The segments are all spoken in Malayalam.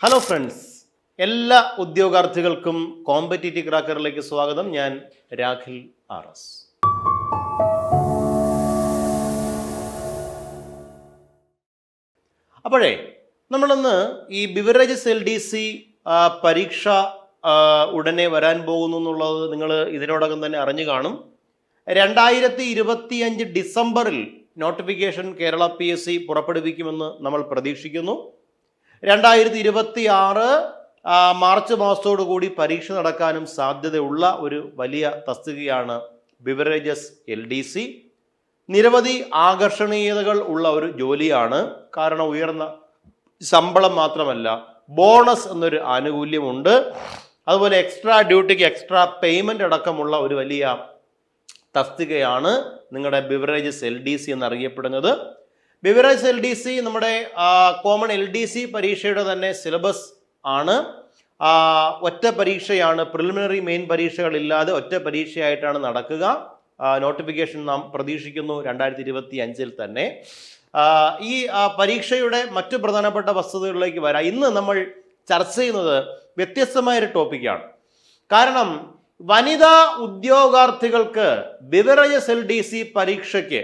ഹലോ ഫ്രണ്ട്സ് എല്ലാ ഉദ്യോഗാർത്ഥികൾക്കും കോമ്പറ്റേറ്റീവ് ക്രാക്കറിലേക്ക് സ്വാഗതം. ഞാൻ രാഖിൽ ആർ എസ്. അപ്പോഴേ നമ്മളിന്ന് ഈ ബിവറേജസ് എൽ ഡി സി പരീക്ഷ ഉടനെ വരാൻ പോകുന്നു എന്നുള്ളത് നിങ്ങൾ ഇതിനോടകം തന്നെ അറിഞ്ഞു കാണും. രണ്ടായിരത്തി ഇരുപത്തിയഞ്ച് ഡിസംബറിൽ notification Kerala P S C പുറപ്പെടുവിക്കുമെന്ന് നമ്മൾ പ്രതീക്ഷിക്കുന്നു. രണ്ടായിരത്തി ഇരുപത്തി ആറ് മാർച്ച് മാസത്തോടുകൂടി പരീക്ഷ നടക്കാനും സാധ്യതയുള്ള ഒരു വലിയ തസ്തികയാണ് ബിവറേജസ് എൽ ഡി സി നിരവധി ആകർഷണീയതകൾ ഉള്ള ഒരു ജോലിയാണ്. കാരണം ഉയർന്ന ശമ്പളം മാത്രമല്ല ബോണസ് എന്നൊരു ആനുകൂല്യമുണ്ട്. അതുപോലെ എക്സ്ട്രാ ഡ്യൂട്ടിക്ക് എക്സ്ട്രാ പേയ്മെന്റ് അടക്കമുള്ള ഒരു വലിയ തസ്തികയാണ് നിങ്ങളുടെ ബിവറേജസ് എൽ ഡി സി എന്നറിയപ്പെടുന്നത്. ബിവറേജ് എൽ ഡി സി നമ്മുടെ കോമൺ എൽ ഡി സി പരീക്ഷയുടെ തന്നെ സിലബസ് ആണ്. ഒറ്റ പരീക്ഷയാണ് പ്രിലിമിനറി മെയിൻ പരീക്ഷകളില്ലാതെ ഒറ്റ പരീക്ഷയായിട്ടാണ് നടക്കുക. നോട്ടിഫിക്കേഷൻ നാം പ്രതീക്ഷിക്കുന്നു രണ്ടായിരത്തി ഇരുപത്തി അഞ്ചിൽ തന്നെ ഈ പരീക്ഷയുടെ മറ്റു പ്രധാനപ്പെട്ട വസ്തുതകളിലേക്ക് വരാം. ഇന്ന് നമ്മൾ ചർച്ച ചെയ്യുന്നത് വ്യത്യസ്തമായ ഒരു ടോപ്പിക്കാണ്. കാരണം വനിതാ ഉദ്യോഗാർത്ഥികൾക്ക് ബിവറേജസ് എൽ ഡി സി പരീക്ഷയ്ക്ക്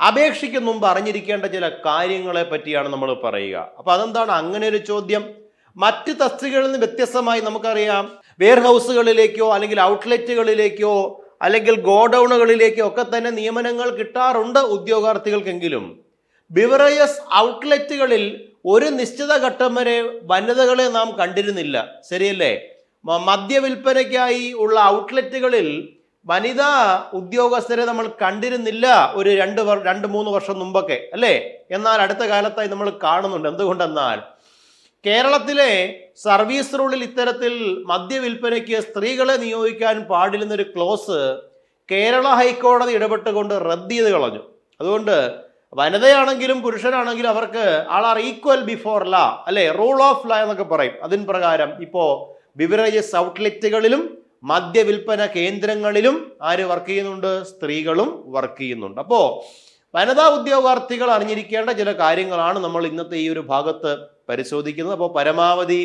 അപേക്ഷിക്കും മുമ്പ് അറിഞ്ഞിരിക്കേണ്ട ചില കാര്യങ്ങളെ പറ്റിയാണ് നമ്മൾ പറയുക. അപ്പൊ അതെന്താണ്? അങ്ങനെ ഒരു ചോദ്യം. മറ്റ് തസ്തികകളിൽ നിന്ന് വ്യത്യസ്തമായി നമുക്കറിയാം. വെയർ ഹൗസുകളിലേക്കോ അല്ലെങ്കിൽ ഔട്ട്ലെറ്റുകളിലേക്കോ അല്ലെങ്കിൽ ഗോഡൌണുകളിലേക്കോ ഒക്കെ തന്നെ നിയമനങ്ങൾ കിട്ടാറുണ്ട് ഉദ്യോഗാർത്ഥികൾക്കെങ്കിലും. ബിവറേജസ് ഔട്ട്ലെറ്റുകളിൽ ഒരു നിശ്ചിത ഘട്ടം വരെ വനിതകളെ നാം കണ്ടിരുന്നില്ല. ശരിയല്ലേ? മദ്യവിൽപ്പനയ്ക്കായി ഉള്ള ഔട്ട്ലെറ്റുകളിൽ വനിതാ ഉദ്യോഗസ്ഥരെ നമ്മൾ കണ്ടിരുന്നില്ല ഒരു രണ്ട് രണ്ട് മൂന്ന് വർഷം മുമ്പൊക്കെ അല്ലേ? എന്നാൽ അടുത്ത കാലത്തായി നമ്മൾ കാണുന്നുണ്ട്. എന്തുകൊണ്ടെന്നാൽ കേരളത്തിലെ സർവീസ് റൂളിൽ ഇത്തരത്തിൽ മദ്യവിൽപ്പനയ്ക്ക് സ്ത്രീകളെ നിയോഗിക്കാൻ പാടില്ലെന്നൊരു ക്ലോസ് കേരള ഹൈക്കോടതി ഇടപെട്ടുകൊണ്ട് റദ്ദ് ചെയ്ത് കളഞ്ഞു. അതുകൊണ്ട് വനിതയാണെങ്കിലും പുരുഷനാണെങ്കിലും അവർക്ക് ആൾ ആർ ഈക്വൽ ബിഫോർ ലാ അല്ലെ? റൂൾ ഓഫ് ലാ എന്നൊക്കെ പറയും. അതിൻ പ്രകാരം ഇപ്പോ ബിവറേജസ് ഔട്ട്ലെറ്റുകളിലും മദ്യവിൽപ്പന കേന്ദ്രങ്ങളിലും ആര് വർക്ക് ചെയ്യുന്നുണ്ട്? സ്ത്രീകളും വർക്ക് ചെയ്യുന്നുണ്ട്. അപ്പോ വനിതാ ഉദ്യോഗാർത്ഥികൾ അറിഞ്ഞിരിക്കേണ്ട ചില കാര്യങ്ങളാണ് നമ്മൾ ഇന്നത്തെ ഈ ഒരു ഭാഗത്ത് പരിശോധിക്കുന്നത്. അപ്പോൾ പരമാവധി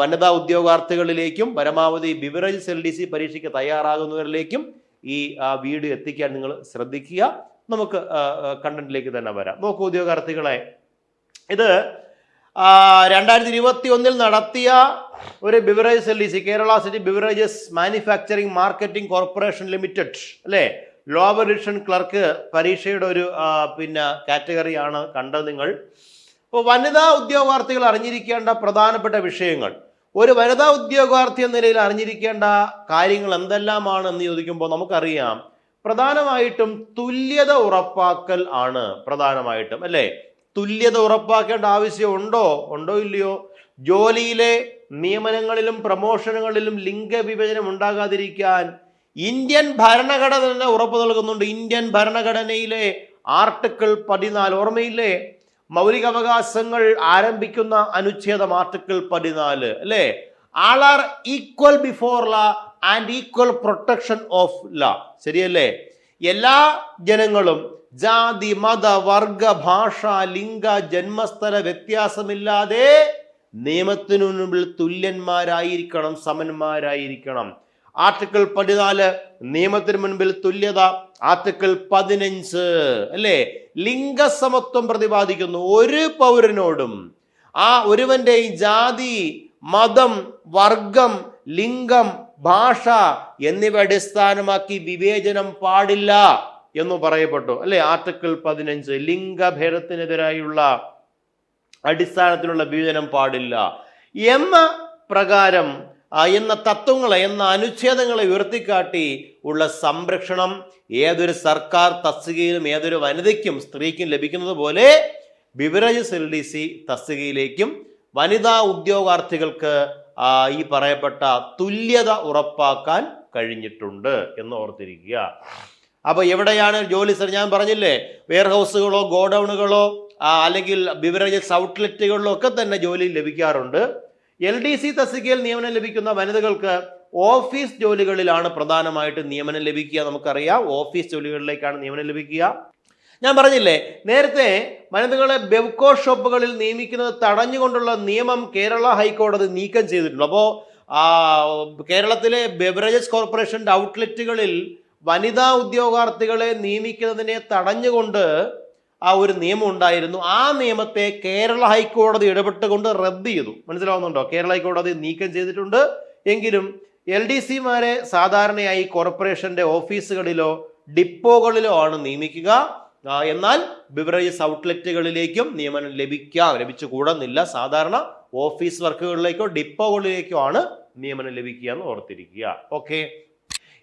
വനിതാ ഉദ്യോഗാർത്ഥികളിലേക്കും പരമാവധി ബിവറേജ് എൽ ഡി സി പരീക്ഷയ്ക്ക് തയ്യാറാകുന്നവരിലേക്കും ഈ വീഡിയോ എത്തിക്കാൻ നിങ്ങൾ ശ്രദ്ധിക്കുക. നമുക്ക് കണ്ടന്റിലേക്ക് തന്നെ വരാം. നോക്കൂ ഉദ്യോഗാർത്ഥികളെ ഇത് രണ്ടായിരത്തി ഇരുപത്തി ഒന്നിൽ നടത്തിയ ഒരു beverage L D C Kerala city beverages manufacturing marketing corporation limited അല്ലേ? ലോവർ ഡിവിഷൻ ക്ലർക്ക് പരീക്ഷയുടെ ഒരു പിന്നെ കാറ്റഗറിയാണ് കണ്ടത് നിങ്ങൾ. അപ്പോൾ വനിതാ ഉദ്യോഗാർത്ഥികൾ അറിഞ്ഞിരിക്കേണ്ട പ്രധാനപ്പെട്ട വിഷയങ്ങൾ. ഒരു വനിതാ ഉദ്യോഗാർത്ഥി എന്ന നിലയിൽ അറിഞ്ഞിരിക്കേണ്ട കാര്യങ്ങൾ എന്തെല്ലാമാണ് എന്ന് ചോദിക്കുമ്പോൾ നമുക്കറിയാം പ്രധാനമായിട്ടും തുല്യത ഉറപ്പാക്കൽ ആണ് പ്രധാനമായിട്ടും അല്ലേ? തുല്യത ഉറപ്പാക്കേണ്ട ആവശ്യം ഉണ്ടോ? ഉണ്ടോ ഇല്ലയോ? ജോലിയിലെ നിയമനങ്ങളിലും പ്രമോഷനുകളിലും ലിംഗവിഭജനം ഉണ്ടാകാതിരിക്കാൻ ഇന്ത്യൻ ഭരണഘടന തന്നെ ഉറപ്പ് നൽകുന്നുണ്ട്. ഇന്ത്യൻ ഭരണഘടനയിലെ ആർട്ടിക്കിൾ പതിനാല് ഓർമ്മയില്ലേ? മൗലികാവകാശങ്ങൾ ആരംഭിക്കുന്ന അനുച്ഛേദം ആർട്ടിക്കിൾ പതിനാല് അല്ലേ? All are equal before law and equal protection of law ശരിയല്ലേ? എല്ലാ ജനങ്ങളും ജാതി മത വർഗ ഭാഷ ലിംഗ ജന്മസ്ഥല വ്യത്യാസമില്ലാതെ നിയമത്തിനു മുമ്പിൽ തുല്യന്മാരായിരിക്കണം സമന്മാരായിരിക്കണം. ആർട്ടിക്കിൾ പതിനാല് നിയമത്തിന് മുൻപിൽ തുല്യത. ആർട്ടിക്കിൾ പതിനഞ്ച് അല്ലേ? ലിംഗസമത്വം പ്രതിപാദിക്കുന്നു ഒരു പൗരനോടും. ആ ഒരുവന്റെ ജാതി മതം വർഗം ലിംഗം ഭാഷ എന്നിവ അടിസ്ഥാനമാക്കി വിവേചനം പാടില്ല എന്ന് പറയപ്പെട്ടു. അല്ലെ? ആർട്ടിക്കിൾ പതിനഞ്ച് ലിംഗഭേദത്തിനെതിരായുള്ള അടിസ്ഥാനത്തിലുള്ള വിവേചനം പാടില്ല എന്ന പ്രകാരം എന്ന തത്വങ്ങളെ എന്ന അനുച്ഛേദങ്ങളെ ഉയർത്തിക്കാട്ടി ഉള്ള സംരക്ഷണം ഏതൊരു സർക്കാർ തസ്തികയിലും ഏതൊരു വനിതയ്ക്കും സ്ത്രീക്കും ലഭിക്കുന്നത് പോലെ ബിവറേജസ് എൽ ഡി സി തസ്തികയിലേക്കും വനിതാ ഉദ്യോഗാർത്ഥികൾക്ക് ഈ പറയപ്പെട്ട തുല്യത ഉറപ്പാക്കാൻ കഴിഞ്ഞിട്ടുണ്ട് എന്ന് ഓർത്തിരിക്കുക. അപ്പൊ എവിടെയാണ് ജോലി സ്ഥലം? ഞാൻ പറഞ്ഞില്ലേ വെയർ ഹൗസുകളോ ഗോഡൌണുകളോ അല്ലെങ്കിൽ ബിവറേജസ് ഔട്ട്ലെറ്റുകളിലോ ഒക്കെ തന്നെ ജോലി ലഭിക്കാറുണ്ട്. എൽ ഡി സി തസ്തികയിൽ നിയമനം ലഭിക്കുന്ന വനിതകൾക്ക് ഓഫീസ് ജോലികളിലാണ് പ്രധാനമായിട്ട് നിയമനം ലഭിക്കുക. നമുക്കറിയാം ഓഫീസ് ജോലികളിലേക്കാണ് നിയമനം ലഭിക്കുക. ഞാൻ പറഞ്ഞില്ലേ നേരത്തെ വനിതകളെ ബെവ്കോ ഷോപ്പുകളിൽ നിയമിക്കുന്നത് തടഞ്ഞുകൊണ്ടുള്ള നിയമം കേരള ഹൈക്കോടതി നീക്കം ചെയ്തിട്ടുണ്ട്. അപ്പോൾ കേരളത്തിലെ ബെവറേജസ് കോർപ്പറേഷന്റെ ഔട്ട്ലെറ്റുകളിൽ വനിതാ ഉദ്യോഗാർത്ഥികളെ നിയമിക്കുന്നതിനെ തടഞ്ഞുകൊണ്ട് ആ ഒരു നിയമം ഉണ്ടായിരുന്നു. ആ നിയമത്തെ കേരള ഹൈക്കോടതി ഇടപെട്ടുകൊണ്ട് റദ്ദ് ചെയ്തു. മനസ്സിലാവുന്നുണ്ടോ? കേരള ഹൈക്കോടതി നീക്കം ചെയ്തിട്ടുണ്ട്. എങ്കിലും എൽ ഡി സിമാരെ സാധാരണയായി കോർപ്പറേഷന്റെ ഓഫീസുകളിലോ ഡിപ്പോകളിലോ ആണ് നിയമിക്കുക. എന്നാൽ ബിവറേജസ് ഔട്ട്ലെറ്റുകളിലേക്കും നിയമനം ലഭിക്കാം. ലഭിച്ചുകൂടുന്നില്ല സാധാരണ ഓഫീസ് വർക്കുകളിലേക്കോ ഡിപ്പോകളിലേക്കോ ആണ് നിയമനം ലഭിക്കുക എന്ന് ഓർത്തിരിക്കുക. ഓക്കെ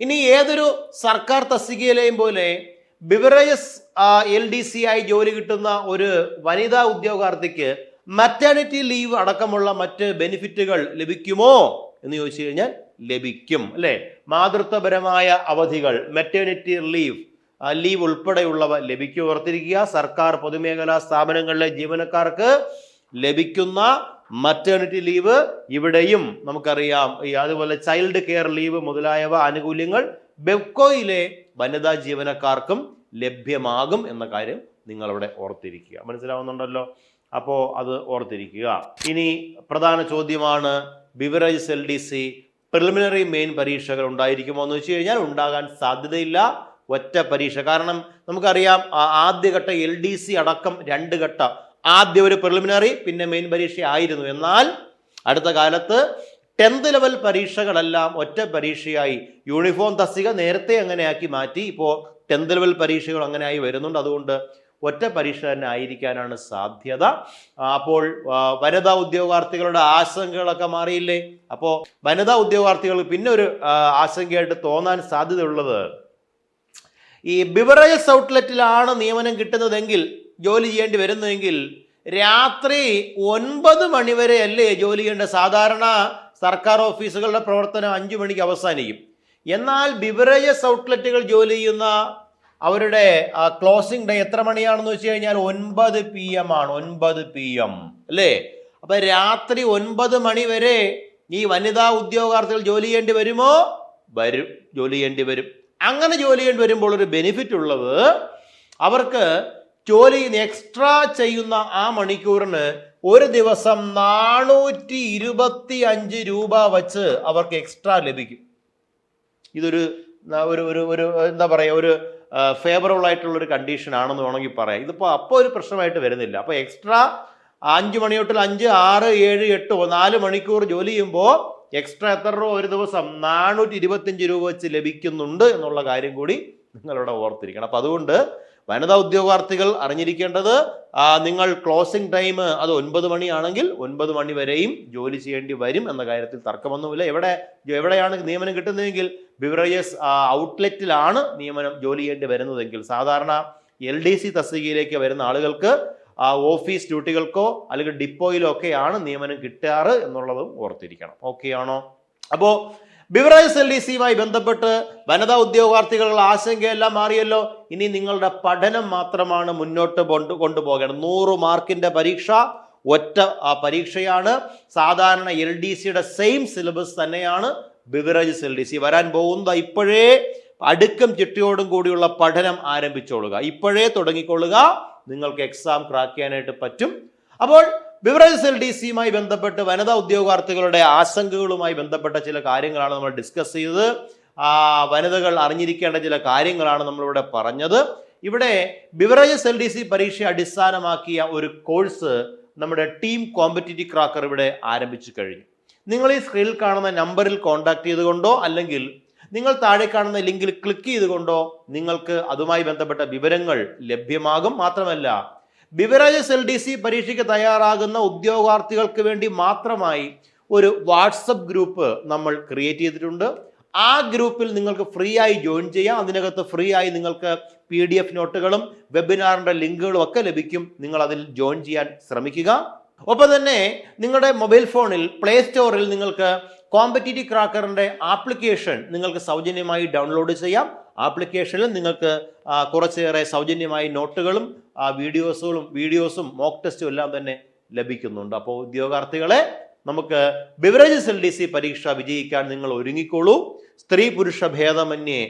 ഇനി ഏതൊരു സർക്കാർ തസ്തികയിലെയും പോലെ ബിവറേജസ് എൽ ഡി സി ആയി ജോലി കിട്ടുന്ന ഒരു വനിതാ ഉദ്യോഗാർത്ഥിക്ക് മറ്റേണിറ്റി ലീവ് അടക്കമുള്ള മറ്റ് ബെനിഫിറ്റുകൾ ലഭിക്കുമോ എന്ന് ചോദിച്ചു കഴിഞ്ഞാൽ ലഭിക്കും അല്ലെ? മാതൃത്വപരമായ അവധികൾ മെറ്റേണിറ്റി ലീവ് ലീവ് ഉൾപ്പെടെയുള്ളവ ലഭിക്കും ഓർത്തിരിക്കുക. സർക്കാർ പൊതുമേഖലാ സ്ഥാപനങ്ങളിലെ ജീവനക്കാർക്ക് ലഭിക്കുന്ന മറ്റേണിറ്റി ലീവ് ഇവിടെയും നമുക്കറിയാം. അതുപോലെ ചൈൽഡ് കെയർ ലീവ് മുതലായവ ആനുകൂല്യങ്ങൾ ബെവ്കോയിലെ വനിതാ ജീവനക്കാർക്കും ലഭ്യമാകും എന്ന കാര്യം നിങ്ങളവിടെ ഓർത്തിരിക്കുക. മനസ്സിലാവുന്നുണ്ടല്ലോ? അപ്പോൾ അത് ഓർത്തിരിക്കുക. ഇനി പ്രധാന ചോദ്യമാണ് beverages L D C preliminary main പരീക്ഷകൾ ഉണ്ടായിരിക്കുമോ എന്ന് വെച്ച് കഴിഞ്ഞാൽ ഉണ്ടാകാൻ സാധ്യതയില്ല. ഒറ്റ പരീക്ഷ. കാരണം നമുക്കറിയാം ആദ്യഘട്ട എൽ ഡി സി അടക്കം രണ്ട് ഘട്ട. ആദ്യ ഒരു പ്രിലിമിനറി പിന്നെ മെയിൻ പരീക്ഷ ആയിരുന്നു. എന്നാൽ അടുത്ത കാലത്ത് ടെൻത്ത് ലെവൽ പരീക്ഷകളെല്ലാം ഒറ്റ പരീക്ഷയായി. യൂണിഫോം തസ്തിക നേരത്തെ അങ്ങനെയാക്കി മാറ്റി. ഇപ്പോൾ ടെൻത്ത് ലെവൽ പരീക്ഷകൾ അങ്ങനെയായി വരുന്നുണ്ട്. അതുകൊണ്ട് ഒറ്റ പരീക്ഷ തന്നെ ആയിരിക്കാനാണ് സാധ്യത. അപ്പോൾ വനിതാ ഉദ്യോഗാർത്ഥികളുടെ ആശങ്കകളൊക്കെ മാറിയില്ലേ? അപ്പോൾ വനിതാ ഉദ്യോഗാർത്ഥികൾ പിന്നെ ഒരു ആശങ്കയായിട്ട് തോന്നാൻ സാധ്യതയുള്ളത് ഈ ബിവറേജസ് ഔട്ട്ലെറ്റിലാണ് നിയമനം കിട്ടുന്നതെങ്കിൽ ജോലി ചെയ്യേണ്ടി വരുന്നതെങ്കിൽ രാത്രി ഒൻപത് മണിവരെ അല്ലേ ജോലി ചെയ്യേണ്ട സാധാരണ സർക്കാർ ഓഫീസുകളുടെ പ്രവർത്തനം അഞ്ചു മണിക്ക് അവസാനിക്കും. എന്നാൽ ബിവറേജസ് ഔട്ട്ലെറ്റുകൾ ജോലി ചെയ്യുന്ന അവരുടെ ക്ലോസിംഗ് ഡേ എത്ര മണിയാണെന്ന് വെച്ച് കഴിഞ്ഞാൽ ഒൻപത് പി എം ആണ് ഒൻപത് പി എം അല്ലേ? അപ്പൊ രാത്രി ഒൻപത് മണി വരെ ഈ വനിതാ ഉദ്യോഗാർത്ഥികൾ ജോലി ചെയ്യേണ്ടി വരുമോ? വരും ജോലി ചെയ്യേണ്ടി വരും. അങ്ങനെ ജോലി ചെയ്യേണ്ടി വരുമ്പോൾ ഒരു ബെനിഫിറ്റ് ഉള്ളത് അവർക്ക് ജോലി എക്സ്ട്രാ ചെയ്യുന്ന ആ മണിക്കൂറിന് ഒരു ദിവസം നാനൂറ്റി ഇരുപത്തി അഞ്ച് രൂപ വച്ച് അവർക്ക് എക്സ്ട്രാ ലഭിക്കും. ഇതൊരു ഒരു ഒരു ഒരു എന്താ പറയുക ഒരു ഫേവറബിൾ ആയിട്ടുള്ള ഒരു കണ്ടീഷൻ ആണെന്ന് വേണമെങ്കിൽ പറയാം. ഇതിപ്പോൾ അപ്പോൾ ഒരു പ്രശ്നമായിട്ട് വരുന്നില്ല. അപ്പോൾ എക്സ്ട്രാ അഞ്ച് മണി തൊട്ടിൽ അഞ്ച് ആറ് ഏഴ് എട്ട് നാല് മണിക്കൂർ ജോലി ചെയ്യുമ്പോൾ എക്സ്ട്രാ എത്ര രൂപ ഒരു ദിവസം? നാനൂറ്റി ഇരുപത്തിയഞ്ച് രൂപ വെച്ച് ലഭിക്കുന്നുണ്ട് എന്നുള്ള കാര്യം കൂടി നിങ്ങളിവിടെ ഓർത്തിരിക്കണം. അപ്പം അതുകൊണ്ട് വനിതാ ഉദ്യോഗാർത്ഥികൾ അറിഞ്ഞിരിക്കേണ്ടത് നിങ്ങൾ ക്ലോസിംഗ് ടൈം അത് ഒൻപത് മണിയാണെങ്കിൽ ഒൻപത് മണി വരെയും ജോലി ചെയ്യേണ്ടി വരും എന്ന കാര്യത്തിൽ തർക്കമൊന്നുമില്ല. എവിടെ എവിടെയാണ് നിയമനം കിട്ടുന്നതെങ്കിൽ ബിവറേജസ് ഔട്ട്ലെറ്റിലാണ് നിയമനം ജോലി ചെയ്യേണ്ടി വരുന്നതെങ്കിൽ. സാധാരണ എൽ ഡി സി തസ്തികയിലേക്ക് വരുന്ന ആളുകൾക്ക് ആ ഓഫീസ് ഡ്യൂട്ടികൾക്കോ അല്ലെങ്കിൽ ഡിപ്പോയിലോ ഒക്കെയാണ് നിയമനം കിട്ടാറ് എന്നുള്ളതും ഓർത്തിരിക്കണം. ഓക്കെ ആണോ? അപ്പോൾ ബിവറേസ് എൽ ഡി സിയുമായി ബന്ധപ്പെട്ട് വനിതാ ഉദ്യോഗാർത്ഥികളുടെ ആശങ്കയെല്ലാം മാറിയല്ലോ. ഇനി നിങ്ങളുടെ പഠനം മാത്രമാണ് മുന്നോട്ട് കൊണ്ട് കൊണ്ടുപോകേണ്ടത്. നൂറ് മാർക്കിന്റെ പരീക്ഷ ഒറ്റ ആ, പരീക്ഷയാണ്. സാധാരണ എൽ ഡി സിയുടെ സെയിം സിലബസ് തന്നെയാണ് ബിവറേജസ് എൽ ഡി സി. വരാൻ പോകുന്നത് ഇപ്പോഴേ അടുക്കം ചിട്ടയോടും കൂടിയുള്ള പഠനം ആരംഭിച്ചോളുക. ഇപ്പോഴേ തുടങ്ങിക്കൊള്ളുക. നിങ്ങൾക്ക് എക്സാം ക്രാക്ക് ചെയ്യാനായിട്ട് പറ്റും. അപ്പോൾ ബിവറേജ് എൽ ഡി സിയുമായി ബന്ധപ്പെട്ട് വനിതാ ഉദ്യോഗാർത്ഥികളുടെ ആശങ്കകളുമായി ബന്ധപ്പെട്ട ചില കാര്യങ്ങളാണ് നമ്മൾ ഡിസ്കസ് ചെയ്തത്. വനിതകൾ അറിഞ്ഞിരിക്കേണ്ട ചില കാര്യങ്ങളാണ് നമ്മളിവിടെ പറഞ്ഞത്. ഇവിടെ ബിവറേജസ് എൽ ഡി സി പരീക്ഷ അടിസ്ഥാനമാക്കിയ ഒരു കോഴ്സ് നമ്മുടെ ടീം കോമ്പറ്റീറ്റീവ് ക്രാക്കർ ഇവിടെ ആരംഭിച്ചു കഴിഞ്ഞു. നിങ്ങൾ ഈ സ്ക്രീനിൽ കാണുന്ന നമ്പറിൽ കോൺടാക്ട് ചെയ്തുകൊണ്ടോ അല്ലെങ്കിൽ നിങ്ങൾ താഴെ കാണുന്ന ലിങ്കിൽ ക്ലിക്ക് ചെയ്തുകൊണ്ടോ നിങ്ങൾക്ക് അതുമായി ബന്ധപ്പെട്ട വിവരങ്ങൾ ലഭ്യമാകും മാത്രമല്ല ബിവറേജസ് എൽ ഡി സി പരീക്ഷയ്ക്ക് തയ്യാറാകുന്ന ഉദ്യോഗാർത്ഥികൾക്ക് വേണ്ടി മാത്രമായി ഒരു വാട്സപ്പ് ഗ്രൂപ്പ് നമ്മൾ ക്രിയേറ്റ് ചെയ്തിട്ടുണ്ട്. ആ ഗ്രൂപ്പിൽ നിങ്ങൾക്ക് ഫ്രീ ആയി ജോയിൻ ചെയ്യാം. അതിനകത്ത് ഫ്രീ ആയി നിങ്ങൾക്ക് പി ഡി എഫ് നോട്ടുകളും വെബിനാറിന്റെ ലിങ്കുകളും ഒക്കെ ലഭിക്കും. നിങ്ങൾ അതിൽ ജോയിൻ ചെയ്യാൻ ശ്രമിക്കുക. ഒപ്പം തന്നെ നിങ്ങളുടെ മൊബൈൽ ഫോണിൽ പ്ലേ സ്റ്റോറിൽ നിങ്ങൾക്ക് കോമ്പറ്റീറ്റീവ് ക്രാക്കറിന്റെ ആപ്ലിക്കേഷൻ നിങ്ങൾക്ക് സൗജന്യമായി ഡൗൺലോഡ് ചെയ്യാം. ആപ്ലിക്കേഷനിൽ നിങ്ങൾക്ക് കുറച്ചേറെ സൗജന്യമായി നോട്ടുകളും വീഡിയോസുകളും വീഡിയോസും മോക്ക് ടെസ്റ്റും എല്ലാം തന്നെ ലഭിക്കുന്നുണ്ട്. അപ്പോൾ ഉദ്യോഗാർത്ഥികളെ നമുക്ക് ബിവറേജസ് എൽ ഡി സി പരീക്ഷ വിജയിക്കാൻ നിങ്ങൾ ഒരുങ്ങിക്കോളൂ. സ്ത്രീ പുരുഷ ഭേദമന്യേ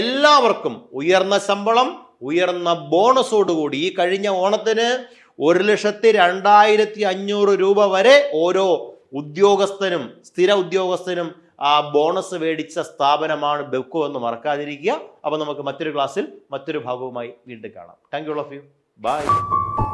എല്ലാവർക്കും ഉയർന്ന ശമ്പളം ഉയർന്ന ബോണസോടുകൂടി ഈ കഴിഞ്ഞ ഓണത്തിന് ഒരു ലക്ഷത്തി രണ്ടായിരത്തി അഞ്ഞൂറ് രൂപ വരെ ഓരോ ഉദ്യോഗസ്ഥനും സ്ഥിര ഉദ്യോഗസ്ഥനും ആ ബോണസ് മേടിച്ച സ്ഥാപനമാണ് ബെക്കോ എന്ന് മറക്കാതിരിക്കുക. അപ്പോൾ നമുക്ക് മറ്റൊരു ക്ലാസ്സിൽ മറ്റൊരു ഭാഗവുമായി വീണ്ടും കാണാം. Thank you all of you bye